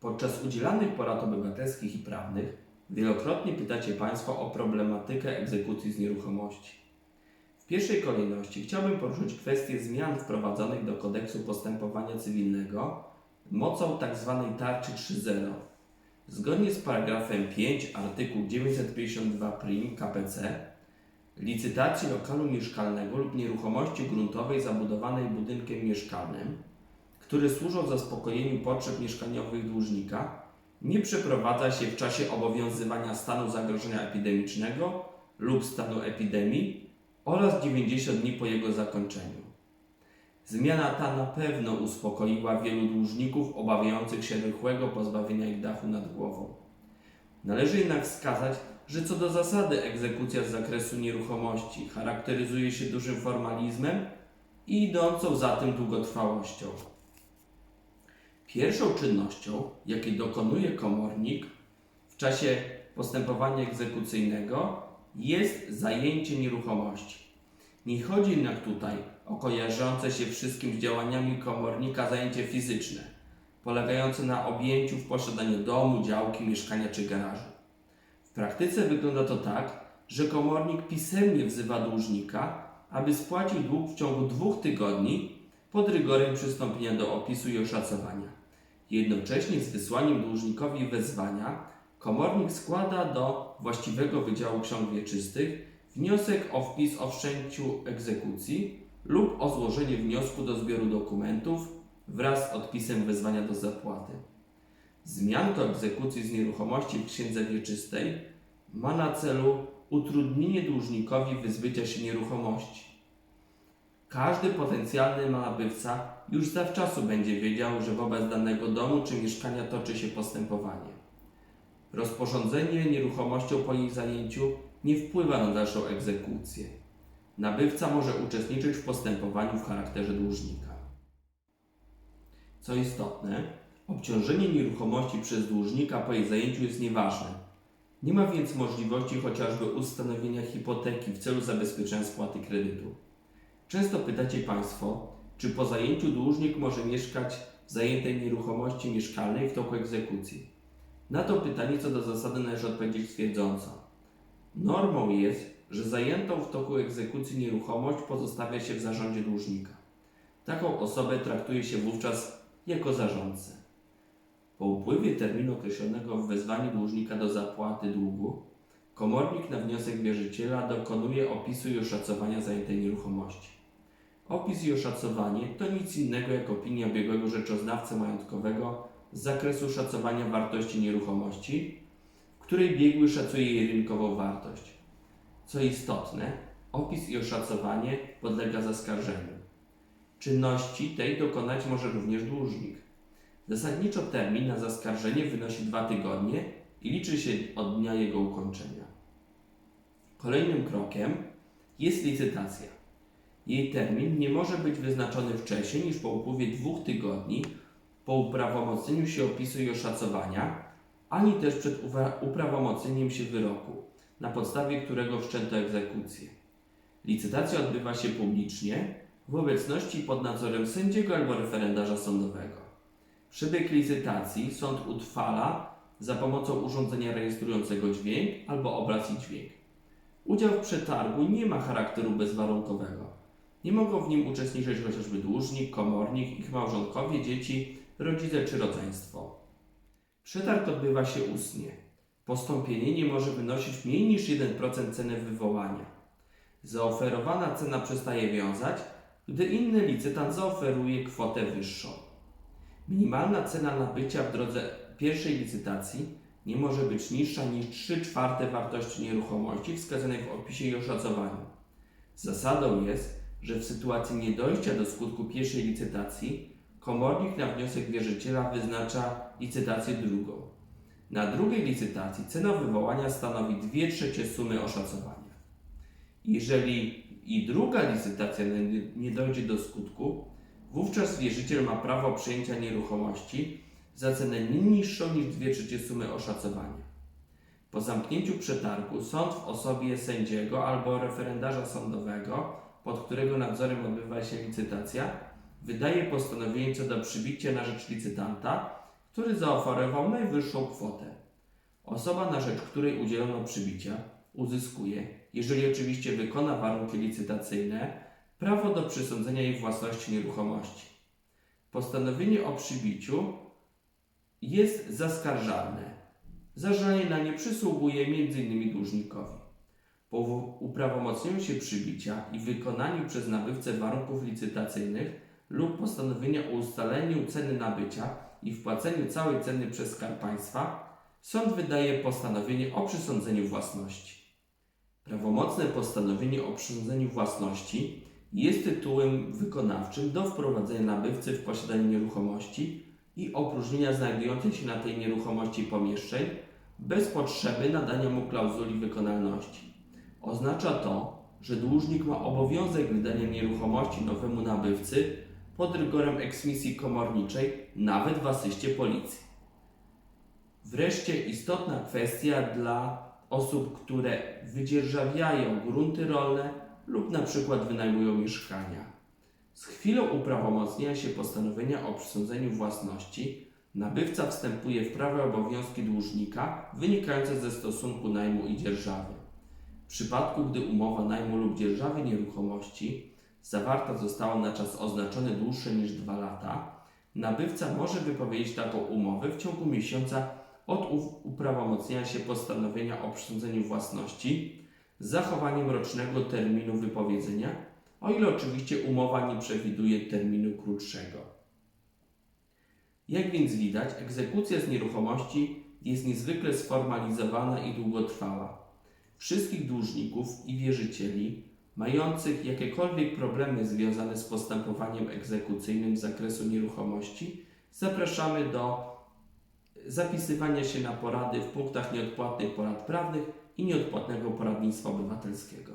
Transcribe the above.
Podczas udzielanych porad obywatelskich i prawnych wielokrotnie pytacie Państwo o problematykę egzekucji z nieruchomości. W pierwszej kolejności chciałbym poruszyć kwestię zmian wprowadzonych do kodeksu postępowania cywilnego mocą tzw. tarczy 3.0. Zgodnie z paragrafem 5 artykuł 952 prim KPC licytacji lokalu mieszkalnego lub nieruchomości gruntowej zabudowanej budynkiem mieszkalnym, które służą zaspokojeniu potrzeb mieszkaniowych dłużnika, nie przeprowadza się w czasie obowiązywania stanu zagrożenia epidemicznego lub stanu epidemii oraz 90 dni po jego zakończeniu. Zmiana ta na pewno uspokoiła wielu dłużników obawiających się rychłego pozbawienia ich dachu nad głową. Należy jednak wskazać, że co do zasady egzekucja z zakresu nieruchomości charakteryzuje się dużym formalizmem i idącą za tym długotrwałością. Pierwszą czynnością, jakiej dokonuje komornik w czasie postępowania egzekucyjnego, jest zajęcie nieruchomości. Nie chodzi jednak tutaj o kojarzące się wszystkim z działaniami komornika zajęcie fizyczne, polegające na objęciu w posiadaniu domu, działki, mieszkania czy garażu. W praktyce wygląda to tak, że komornik pisemnie wzywa dłużnika, aby spłacił dług w ciągu dwóch tygodni pod rygorem przystąpienia do opisu i oszacowania. Jednocześnie z wysłaniem dłużnikowi wezwania komornik składa do właściwego Wydziału Ksiąg Wieczystych wniosek o wpis o wszczęciu egzekucji lub o złożenie wniosku do zbioru dokumentów wraz z odpisem wezwania do zapłaty. Zmianka egzekucji z nieruchomości w księdze wieczystej ma na celu utrudnienie dłużnikowi wyzbycia się nieruchomości. Każdy potencjalny nabywca już zawczasu będzie wiedział, że wobec danego domu czy mieszkania toczy się postępowanie. Rozporządzenie nieruchomością po jej zajęciu nie wpływa na dalszą egzekucję. Nabywca może uczestniczyć w postępowaniu w charakterze dłużnika. Co istotne, obciążenie nieruchomości przez dłużnika po jej zajęciu jest nieważne. Nie ma więc możliwości chociażby ustanowienia hipoteki w celu zabezpieczenia spłaty kredytu. Często pytacie Państwo, czy po zajęciu dłużnik może mieszkać w zajętej nieruchomości mieszkalnej w toku egzekucji. Na to pytanie co do zasady należy odpowiedzieć twierdząco. Normą jest, że zajętą w toku egzekucji nieruchomość pozostawia się w zarządzie dłużnika. Taką osobę traktuje się wówczas jako zarządcę. Po upływie terminu określonego w wezwaniu dłużnika do zapłaty długu, komornik na wniosek wierzyciela dokonuje opisu i oszacowania zajętej nieruchomości. Opis i oszacowanie to nic innego jak opinia biegłego rzeczoznawcy majątkowego z zakresu szacowania wartości nieruchomości, w której biegły szacuje jej rynkową wartość. Co istotne, opis i oszacowanie podlega zaskarżeniu. Czynności tej dokonać może również dłużnik. Zasadniczo termin na zaskarżenie wynosi dwa tygodnie i liczy się od dnia jego ukończenia. Kolejnym krokiem jest licytacja. Jej termin nie może być wyznaczony wcześniej niż po upływie dwóch tygodni po uprawomocnieniu się opisu i oszacowania, ani też przed uprawomocnieniem się wyroku, na podstawie którego wszczęto egzekucję. Licytacja odbywa się publicznie w obecności pod nadzorem sędziego albo referendarza sądowego. Przebieg licytacji sąd utrwala za pomocą urządzenia rejestrującego dźwięk albo obraz i dźwięk. Udział w przetargu nie ma charakteru bezwarunkowego. Nie mogą w nim uczestniczyć chociażby dłużnik, komornik, ich małżonkowie, dzieci, rodzice czy rodzeństwo. Przetarg odbywa się ustnie. Postąpienie nie może wynosić mniej niż 1% ceny wywołania. Zaoferowana cena przestaje wiązać, gdy inny licytant zaoferuje kwotę wyższą. Minimalna cena nabycia w drodze pierwszej licytacji nie może być niższa niż 3 czwarte wartości nieruchomości wskazanej w opisie i oszacowaniu. Zasadą jest, że w sytuacji niedojścia do skutku pierwszej licytacji komornik na wniosek wierzyciela wyznacza licytację drugą. Na drugiej licytacji cena wywołania stanowi 2 trzecie sumy oszacowania. Jeżeli i druga licytacja nie- dojdzie do skutku, wówczas wierzyciel ma prawo przyjęcia nieruchomości za cenę niższą niż 2 trzecie sumy oszacowania. Po zamknięciu przetargu sąd w osobie sędziego albo referendarza sądowego, pod którego nadzorem odbywa się licytacja, wydaje postanowienie co do przybicia na rzecz licytanta, który zaoferował najwyższą kwotę. Osoba, na rzecz której udzielono przybicia, uzyskuje, jeżeli oczywiście wykona warunki licytacyjne, prawo do przysądzenia jej własności nieruchomości. Postanowienie o przybiciu jest zaskarżalne. Zażalenie na nie przysługuje m.in. dłużnikowi. Po uprawomocnieniu się przybicia i wykonaniu przez nabywcę warunków licytacyjnych lub postanowienia o ustaleniu ceny nabycia i wpłaceniu całej ceny przez Skarb Państwa, sąd wydaje postanowienie o przysądzeniu własności. Prawomocne postanowienie o przysądzeniu własności jest tytułem wykonawczym do wprowadzenia nabywcy w posiadanie nieruchomości i opróżnienia znajdujących się na tej nieruchomości pomieszczeń bez potrzeby nadania mu klauzuli wykonalności. Oznacza to, że dłużnik ma obowiązek wydania nieruchomości nowemu nabywcy pod rygorem eksmisji komorniczej, nawet w asyście policji. Wreszcie istotna kwestia dla osób, które wydzierżawiają grunty rolne lub na przykład wynajmują mieszkania. Z chwilą uprawomocnienia się postanowienia o przysądzeniu własności, nabywca wstępuje w prawa i obowiązki dłużnika wynikające ze stosunku najmu i dzierżawy. W przypadku, gdy umowa najmu lub dzierżawy nieruchomości zawarta została na czas oznaczony dłuższy niż 2 lata, nabywca może wypowiedzieć taką umowę w ciągu miesiąca od uprawomocnienia się postanowienia o przysądzeniu własności z zachowaniem rocznego terminu wypowiedzenia, o ile oczywiście umowa nie przewiduje terminu krótszego. Jak więc widać, egzekucja z nieruchomości jest niezwykle sformalizowana i długotrwała. Wszystkich dłużników i wierzycieli mających jakiekolwiek problemy związane z postępowaniem egzekucyjnym z zakresu nieruchomości zapraszamy do zapisywania się na porady w punktach nieodpłatnych porad prawnych i nieodpłatnego poradnictwa obywatelskiego.